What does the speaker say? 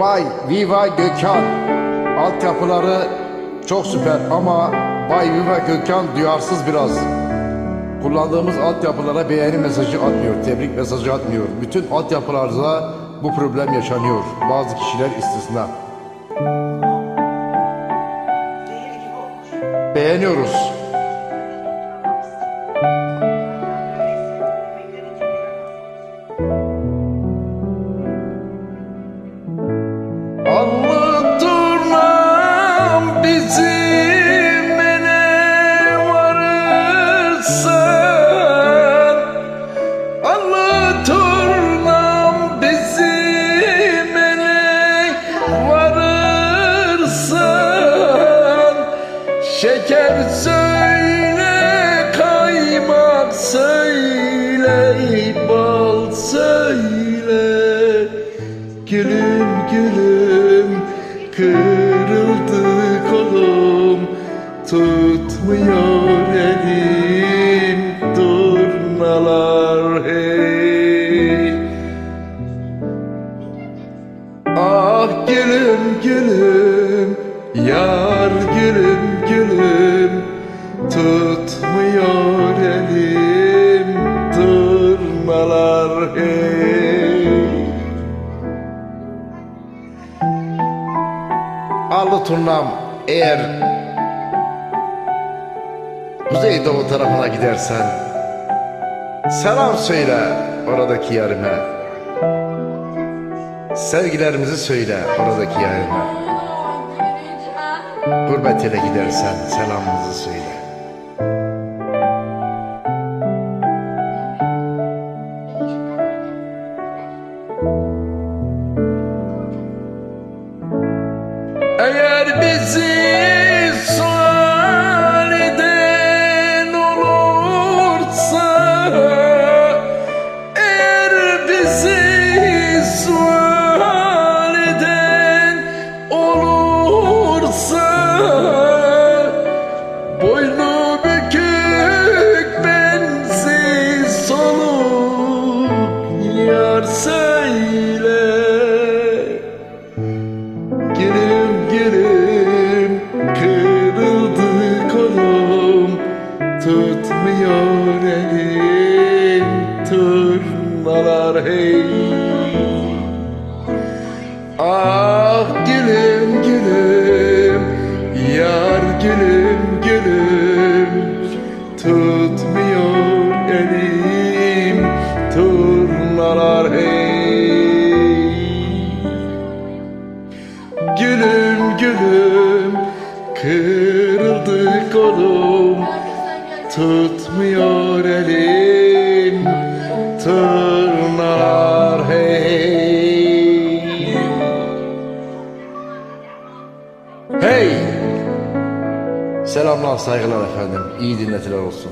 Bay Viva Gökhan. Altyapıları çok süper ama Bay Viva Gökhan duyarsız biraz. Kullandığımız altyapılara beğeni mesajı atmıyor, tebrik mesajı atmıyor. Bütün altyapılarda bu problem yaşanıyor. Bazı kişiler istisna. Beğeniyoruz. Şeker söyle kaymak söyle bal söyle. Gülüm gülüm kırıldı kolum. Tutmuyor elim durnalar hey. Ah gülüm gülüm yar gülüm gülüm Tutmuyor elim durnalar hey Allı turnam eğer Kuzeydoğu tarafına gidersen Selam söyle oradaki yarime. Sevgilerimizi söyle oradaki yarime. Gurbet ele gidersen selamımızı söyle Eğer bizi turnalar hey. Ah gülüm gülüm yar gülüm gülüm. Tutmuyor elim turnalar hey. Gülüm gülüm kırıldı kolum. Tutmuyor elim Selamlar saygılar efendim. İyi dinletiler olsun